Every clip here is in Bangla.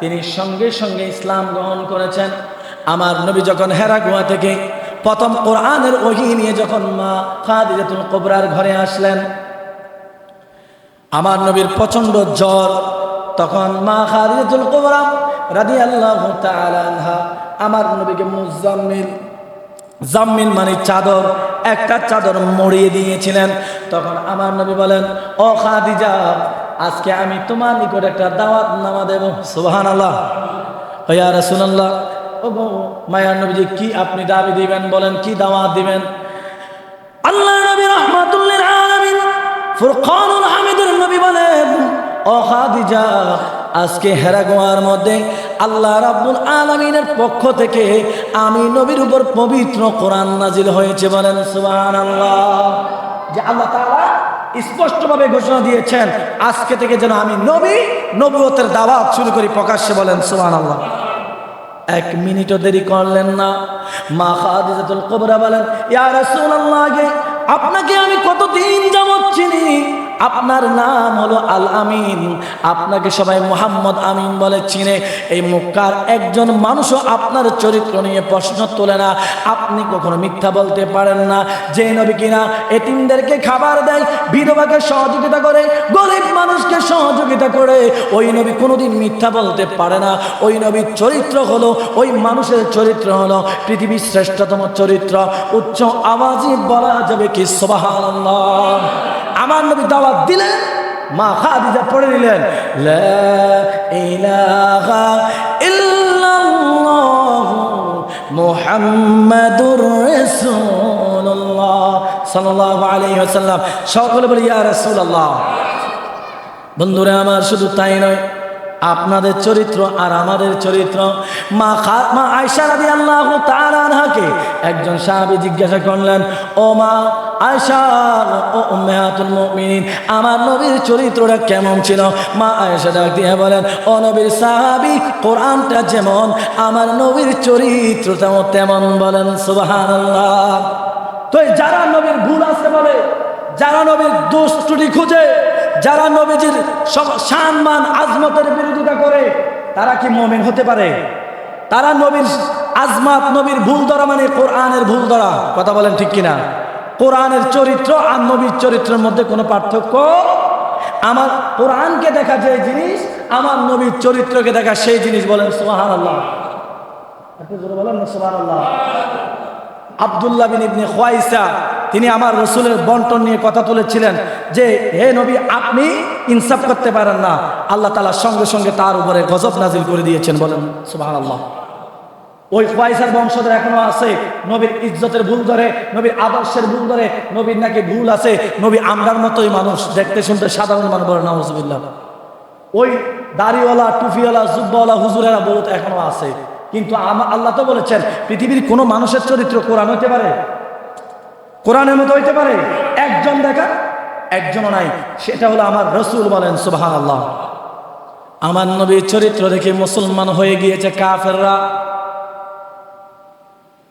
তিনি সঙ্গে সঙ্গে ইসলাম গ্রহণ করেছেন। আমার নবী যখন হেরা গুহা থেকে প্রথম কোরআনের ওহি নিয়ে যখন মা খাদিজাতুল কোবরার ঘরে আসলেন, আমার নবীর প্রচণ্ড জ্বর, তখন মা খাদিজাতুল কোবরা তাআলা আনহা আমার নবীকে মুজাম্মিল জাম্মিন মানে চাদর, একটা চাদর মরিয়ে দিয়েছিলেন। তখন আমার নবী বলেন, ও খাদিজা আজকে আমি তোমার নিকট একটা দাওয়াত নামা দেব। সুবাহান আল্লাহ হইয়া রসুল্লাহ ও গো মায়ার নবীজি, কি আপনি দাবি দিবেন বলেন, কি দাওয়াত দিবেন? আল্লাহ নবী রহমাতুল্লিল আলামিন ফুরকানুল হামিদুর নবী বলেন, ও খাদিজা, আজকে হেরাগোয়ার মধ্যে আল্লাহ রাব্বুল আলামিনের পক্ষ থেকে আমি নবীর উপর পবিত্র কোরআন নাজিল হয়েছে বলেন, সুবহানাল্লাহ। যে আল্লাহ তাআলা স্পষ্টভাবে ঘোষণা দিয়েছেন, আজকে থেকে যেন আমি নবী, নবুয়তের দাওয়াত শুরু করি প্রকাশ্যে বলেন, সুবহানাল্লাহ। এক মিনিটও দেরি করলেন না। মা খাদিজাতুল কুবরা বলেন, ইয়া রাসূলুল্লাহ আপনাকে আমি কতদিন যাবত চিনি? আপনার নাম হলো আল আমিন আপনাকে সবাই মোহাম্মদ আমিন বলে চিনে। এই মুক্কার একজন মানুষও আপনার চরিত্র নিয়ে প্রশ্ন তোলে না। আপনি কখনো মিথ্যা বলতে পারেন না। যে নবী কিনা এতিমদেরকে খাবার দেয়, বিধবাকে সহযোগিতা করে, গরিব মানুষকে সহযোগিতা করে। ওই নবী কোনোদিন মিথ্যা বলতে পারে না। ওই নবীর চরিত্র হলো, ওই মানুষের চরিত্র হলো পৃথিবীর শ্রেষ্ঠতম চরিত্র। উচ্চ আওয়াজই বলা যাবে কি, সুবহানাল্লাহ। আমার নবী দাওয়াত দিলেন, মা খাদিজা পড়ে নিলেন মুহাম্মাদুর রাসূলুল্লাহ সাল্লাল্লাহু আলাইহি ওয়াসাল্লাম। সকলে বলি ইয়া রাসূলুল্লাহ। বন্ধুরা, আমার শুধু তাই নয়, আপনাদের চরিত্র আর আমাদের চরিত্র। মা খা, মা আয়সা রাদি আল্লাহ তারাকে একজন সাহাবি জিজ্ঞাসা করলেন, ও মা আয়সা ও আমার নবীর চরিত্রটা কেমন ছিল? মা আয়সা ডাক দিয়ে বলেন, ও নবীর সাহাবি, কোরআনটা যেমন, আমার নবীর চরিত্রটাও তেমন বলেন, সুবহানাল্লাহ। তো যারা নবীর ভুল আছে বলে, যারা নবীর দোষ ত্রুটি খুঁজে, যারা নবীজির সম্মান, আজমতের বিরোধিতা করে, তারা কি মমিন হতে পারে? তারা নবীর আজমাত নবীর ভুল ধরা মানে কোরআনের ভুল ধরা। কথা বলেন ঠিক কিনা? কোরআনের চরিত্র আর নবীর চরিত্রের মধ্যে কোনো পার্থক্য? আমার কোরআনকে দেখা যে জিনিস, আমার নবীর চরিত্রকে দেখা সেই জিনিস বলেন সোহান আল্লাহ বলেন আবদুল্লাহ বিন ইবনে খোয়াইসা, তিনি আমার রসুলের বন্টন নিয়ে কথা তুলেছিলেন যে, হে নবী, আপনি ইনসাফ করতে পারেন না। আল্লাহ তালা সঙ্গে সঙ্গে তার উপরে গজব নাজিল করে দিয়েছেন বলেন সুবাহ আল্লাহ ওই খোয়াইসার বংশধর এখনও আছে। নবীর ইজ্জতের ভুল ধরে, নবীর আদর্শের ভুল ধরে, নবীর নাকি ভুল আছে। নবী আমরার মতোই মানুষ, দেখতে শুনতে সাধারণ মানুষ বলে নওয়াজবিল্লাহ ওই দাড়িওয়ালা টুফিওয়ালা জুব্বাওয়ালা হুজুরেরা বহুত এখনও আছে। কিন্তু আল্লাহ তো বলেছেন, পৃথিবীর কোনো মানুষের চরিত্র কোরআন হতে পারে? কোরআনের মতো হইতে পারে? একজন দেখা, একজনও নাই। সেটা হলো আমার রসুল বলেন সুবাহান আল্লাহ আমার নবীর চরিত্র দেখে মুসলমান হয়ে গিয়েছে কাফেররা।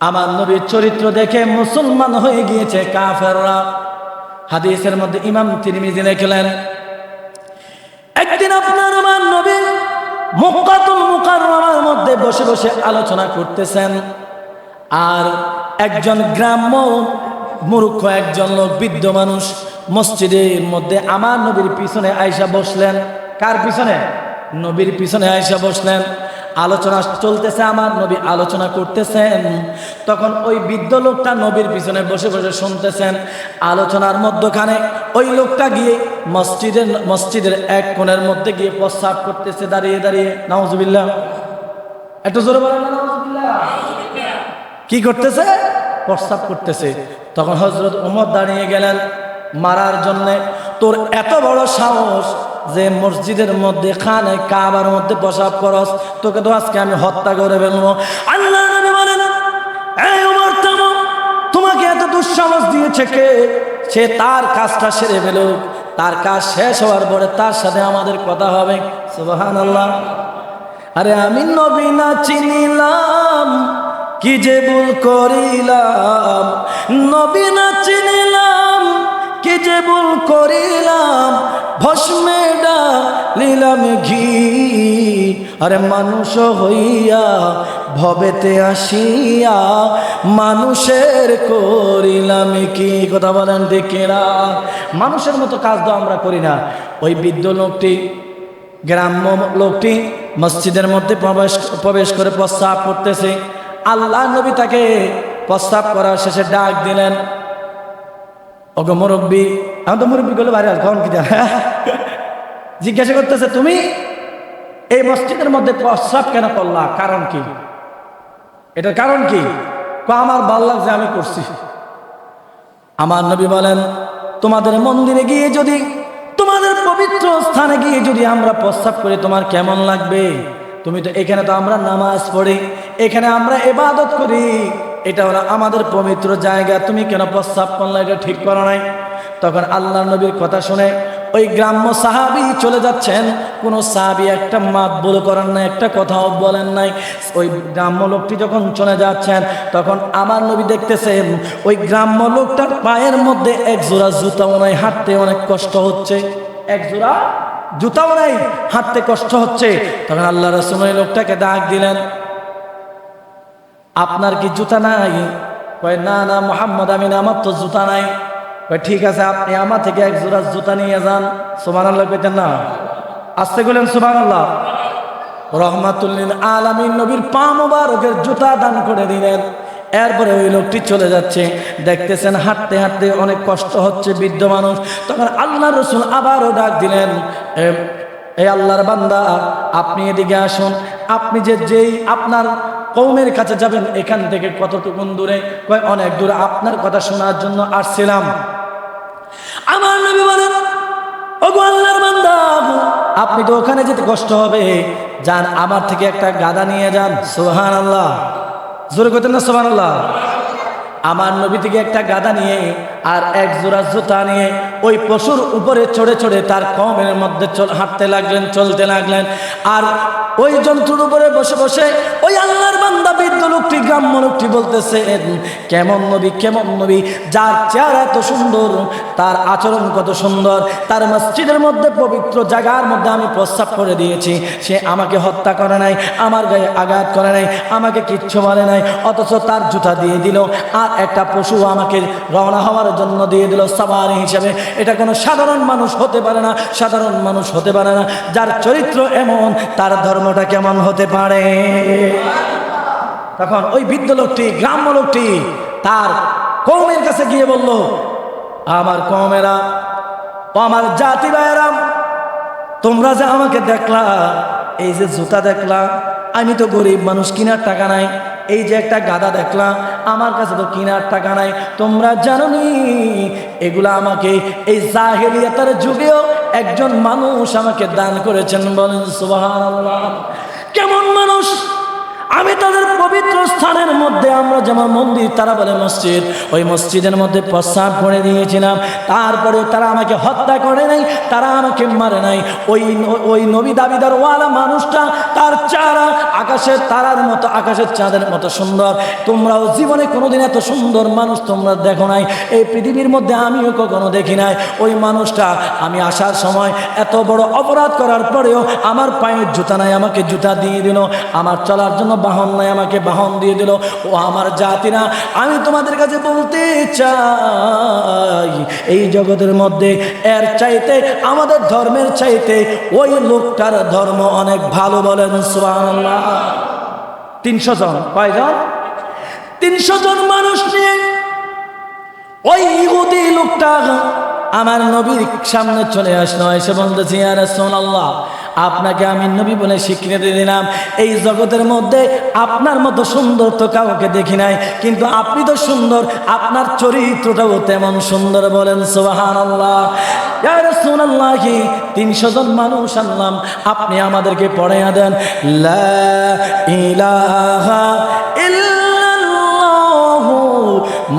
আমার নবীর চরিত্র দেখে মুসলমান হয়ে গিয়েছে কাফেররা। হাদিসের মধ্যে ইমাম তিরমিজি লিখলেন, একদিন আপনার আমার নবী মুকাতুল মুকাররমার মধ্যে বসে বসে আলোচনা করতেছেন, আর একজন গ্রাম্য মূর্খ একজন লোক, বৃদ্ধ মানুষ মসজিদের মধ্যে আমার নবীর পিছনে আয়সা বসলেন। কার পিছনে? নবীর পিছনে আয়সা বসলেন। আলোচনা চলতেছে আমার, নবী আলোচনা করতেছেন। তখন ওই বৃদ্ধ লোকটা নবীর পিছনে বসে বসে শুনতেছেন। আলোচনার মধ্যখানে ওই লোকটা গিয়ে মসজিদের মসজিদের এক কোণের মধ্যে গিয়ে প্রস্রাব করতেছে, দাঁড়িয়ে দাঁড়িয়ে। নাউজুবিল্লাহ। একটু জোরে বলেন কি করতেছে? প্রস্তাব করতেছে। তখন হজরত উমর দাঁড়িয়ে গেলেন মারার জন্যে। তোর এত বড় সাহস যে মসজিদের মধ্যে খানে কাবার মধ্যে প্রসাব করস, তোকে তো আজকে আমি হত্যা করে ফেলব। আল্লাহ তোমাকে এত দুঃসাহস দিয়েছে কে? সে তার কাজটা সেরে ফেল তার কাজ শেষ হওয়ার পরে তার সাথে আমাদের কথা হবে। সুবাহান আল্লাহ আরে আমি নবী না চিনিলাম, কি যে ভুল করিলাম। নবী না চিনিলাম কি যে ভুল করিলাম, ভস্মে লীলাম ঘি। আরে মানুষ হইয়া ভবেতে আসিয়া মানুষের করিলাম কি? কথা বলেন দেখেরা মানুষের মতো কাজ তো আমরা করি না। ওই বৃদ্ধ লোকটি, গ্রাম্য লোকটি মসজিদের মধ্যে প্রবেশ প্রবেশ করে প্রস্তাব করতেছে। আল্লাহ নবী তাকে প্রস্তাব করার শেষে ডাক দিলেন ওগো মুরব্বী, আমি তো মুরব্বী করলে বাইরে কখন কি? জিজ্ঞাসা করতেছে, তুমি এই মসজিদের মধ্যে প্রস্রাব কেন করলা? কারণ কি? এটার কারণ কি? আমার ভালো লাগছে, আমি করছি। আমার নবী বলেন, তোমাদের মন্দিরে গিয়ে যদি, তোমাদের পবিত্র স্থানে গিয়ে যদি আমরা প্রস্তাব করি, তোমার কেমন লাগবে? তুমি তো এখানে তো আমরা নামাজ পড়ি, এখানে আমরা এবাদত করি। এটা হলো আমাদের পবিত্র জায়গা। তুমি কেন প্রস্তাব করলে এটা ঠিক করো নাই? তখন আল্লাহ নবীর কথা শুনে ওই গ্রাম্য সাহাবি চলে যাচ্ছেন। কোনো সাহাবি একটা মাত বলে করেন না একটা কথাও বলেন নাই। ওই গ্রাম্য লোকটি যখন চলে যাচ্ছেন, তখন আমার নবী দেখতেছেন, ওই গ্রাম্য লোকটার পায়ের মধ্যে এক জোড়া জুতাও নাই, হাঁটতে অনেক কষ্ট হচ্ছে। এক জোড়া জুতাও নাই, হাঁটতে কষ্ট হচ্ছে। তখন আল্লাহ রসুল ওই লোকটাকে ডাক দিলেন আপনার কি জুতা নাই? কয়, না না, মোহাম্মদ আমিন, আমার তো জুতা নাই। কয়, ঠিক আছে, আপনি আমার থেকে এক জোড়া জুতা নিয়ে যান। সুমান আল্লাহ কইতেন, না। আসতে গেলেন সুবান আল্লাহ রহমাতুল্লিন আলামিন নবীর পা মোবারকের জুতা দান করে দিলেন। এরপরে ওই লোকটি চলে যাচ্ছে। দেখতেছেন, হাঁটতে হাঁটতে অনেক কষ্ট হচ্ছে, বৃদ্ধ মানুষ। তখন আল্লাহ রসুল আবারও ডাক দিলেন এই আল্লাহর বান্দা, আপনি এদিকে আসুন। আপনি যে, যেই আপনার কৌমের কাছে যাবেন, এখান থেকে কতটুকুন দূরে? অনেক দূরে। আপনার কথা শোনার জন্য আসছিলাম। আমার নবী বলেন আপনি তো ওখানে যেতে কষ্ট হবে। যান, আমার থেকে একটা গাদা নিয়ে যান। সোহান আল্লাহ জোরে করতেন না সোহান আল্লাহ আমার নবী থেকে একটা গাদা নিয়ে আর এক জোড়া জুতা নিয়ে ওই পশুর উপরে চড়ে চড়ে তার কমের মধ্যে হাঁটতে লাগলেন, চলতে লাগলেন। আর ওই যন্ত্রের উপরে বসে বসে ওই আল্লাহর বান্দা বৃদ্ধ লোকটি, গ্রাম্য লোকটি বলতেছে কেমন নবী কেমন নবী? যার চেহারা এত সুন্দর, তার আচরণ কত সুন্দর, তার মসজিদের মধ্যে পবিত্র জায়গার মধ্যে আমি প্রস্তাব করে দিয়েছি। সে আমাকে হত্যা করে নাই, আমার গায়ে আঘাত করে নাই, আমাকে কিচ্ছু বলে নাই, অথচ তার জুতা দিয়ে দিল। আর একটা পশু আমাকে রওনা হওয়ার জন্য দিয়ে দিল সাবারি হিসেবে। এটা কোনো সাধারণ মানুষ হতে পারে না, সাধারণ মানুষ হতে পারে না। যার চরিত্র এমন, তার ধর্মটা কেমন হতে পারে? তখন ওই বৃদ্ধ লোকটি, গ্রাম্য লোকটি, তার কৌমের কাছে গিয়ে বলল, আমার কৌমেরা আমার জাতি ভাইয়েরা, তোমরা যে আমাকে দেখলা, এই যে জুতা দেখলা, আমি তো গরিব মানুষ, কিনার টাকা নাই। এই যে একটা গাদা দেখলাম, আমার কাছে তো কিনার টাকা নাই। তোমরা জানো নি এগুলা আমাকে এই জাহেলিয়াতার যুগেও একজন মানুষ আমাকে দান করেছেন বলেন, সুবহানাল্লাহ। কেমন মানুষ? আমি তাদের পবিত্র স্থানের মধ্যে আমরা যেমন মন্দির, তারা বলে মসজিদ। ওই মসজিদের মধ্যে প্রস্রাব করে দিয়েছিলাম। তারপরে তারা আমাকে হত্যা করে নাই, তারা আমাকে মারে নাই। ওই ওই নবী দাবিদার ওয়ালা মানুষটা, তার চারা আকাশের তারার মতো, আকাশের চাঁদের মতো সুন্দর। তোমরাও জীবনে কোনোদিন এত সুন্দর মানুষ তোমরা দেখো নাই। এই পৃথিবীর মধ্যে আমিও কখনো দেখি নাই। ওই মানুষটা, আমি আসার সময় এত বড় অপরাধ করার পরেও আমার পায়ের জুতা নাই, আমাকে জুতা দিয়ে দিল। আমার চলার জন্য বাহন নাই, আমাকে বাহন দিয়ে দিল। ও আমার জাতিরা আমি তোমাদের কাছে বলতে চাই, এই জগতের মধ্যে এর চাইতে, আমাদের ধর্মের চাইতে ওই লোকটার ধর্ম অনেক ভালো বলেন, সুবহানাল্লাহ। তিনশো জন কয়জন তিনশো জন মানুষ নিয়ে ওই ইহুদি লোকটা আমার নবীর সামনে চলে আসলো, এসে বলতেছি আর সোনাল্লাহ আপনাকে আমি নবী বলে স্বীকৃতি দিলাম। এই জগতের মধ্যে আপনার মতো সুন্দর তো কাউকে দেখি নাই, কিন্তু আপনি তো সুন্দর, আপনার চরিত্রটাও তেমন সুন্দর বলেন সোহান আল্লাহ তিনশো জন মানুষ আনলাম, আপনি আমাদেরকে পড়াইয়া দেন ইলাহা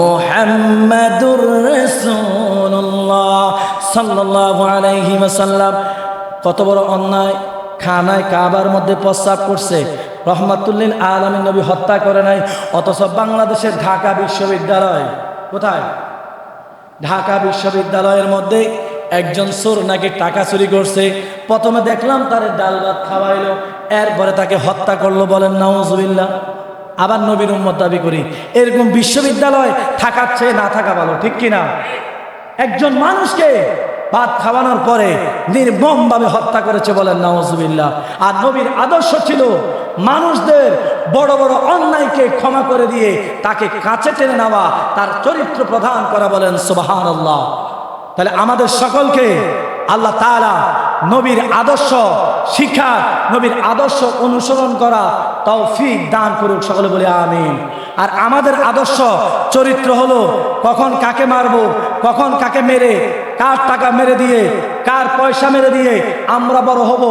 মুহাম্মাদুর রাসূলুল্লাহ সাল্লাল্লাহু আলাইহি ওয়াসাল্লাম। কত বড় অন্যায় খানায় কাবার মধ্যে প্রস্রাব করছে। রহমাতুল্লিন আলমী নবী হত্যা করে নাই, অথচ বাংলাদেশের ঢাকা বিশ্ববিদ্যালয় কোথায়? ঢাকা বিশ্ববিদ্যালয়ের মধ্যে একজন চোর নাকি টাকা চুরি করছে। প্রথমে দেখলাম তার ডাল ভাত খাওয়াইলো, এরপরে তাকে হত্যা করল বলেন, নাউজুবিল্লাহ। আবার নবীর উম্মত দাবি করি, এরকম বিশ্ববিদ্যালয় থাকার চেয়ে না থাকা ভালো, ঠিক কিনা? একজন মানুষকে ভাত খাওয়ানোর পরে নির্মমভাবে হত্যা করেছে বলেন নওয়াজুবিল্লাহ আর নবীর আদর্শ ছিল মানুষদের বড় বড় অন্যায়কে ক্ষমা করে দিয়ে তাকে কাছে টেনে নেওয়া, তার চরিত্র প্রদান করা বলেন সুবাহান আল্লাহ তাহলে আমাদের সকলকে আল্লাহ তাআলা নবীর আদর্শ শিক্ষা, নবীর আদর্শ অনুসরণ করা তাও তৌফিক দান করুক, সকলে বলে আমিন। আর আমাদের আদর্শ চরিত্র হলো কখন কাকে মারবো, কখন কাকে মেরে কার টাকা মেরে দিয়ে, কার পয়সা মেরে দিয়ে আমরা বড় হব?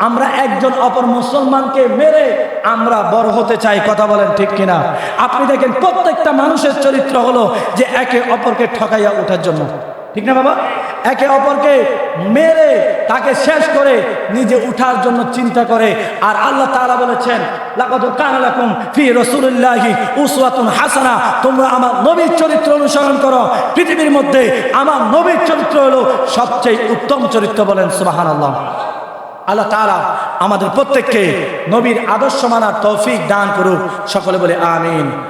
আমরা একজন অপর মুসলমানকে মেরে আমরা বড় হতে চাই, কথা বলেন ঠিক কিনা? আপনি দেখেন প্রত্যেকটা মানুষের চরিত্র হলো যে একে অপরকে ঠকাইয়া ওঠার জন্য। ঠিক না বাবা? একে অপরকে মেরে তাকে শেষ করে নিজে উঠার জন্য চিন্তা করে। আর আল্লাহ তারা বলেছেন হাসানা। তোমরা আমার নবীর চরিত্র অনুসরণ করো। পৃথিবীর মধ্যে আমার নবীর চরিত্র হলো সবচেয়ে উত্তম চরিত্র বলেন আল্লাহ আমাদের প্রত্যেককে নবীর আদর্শ মানার তৌফিক দান করুক। সকলে বলে আমিন।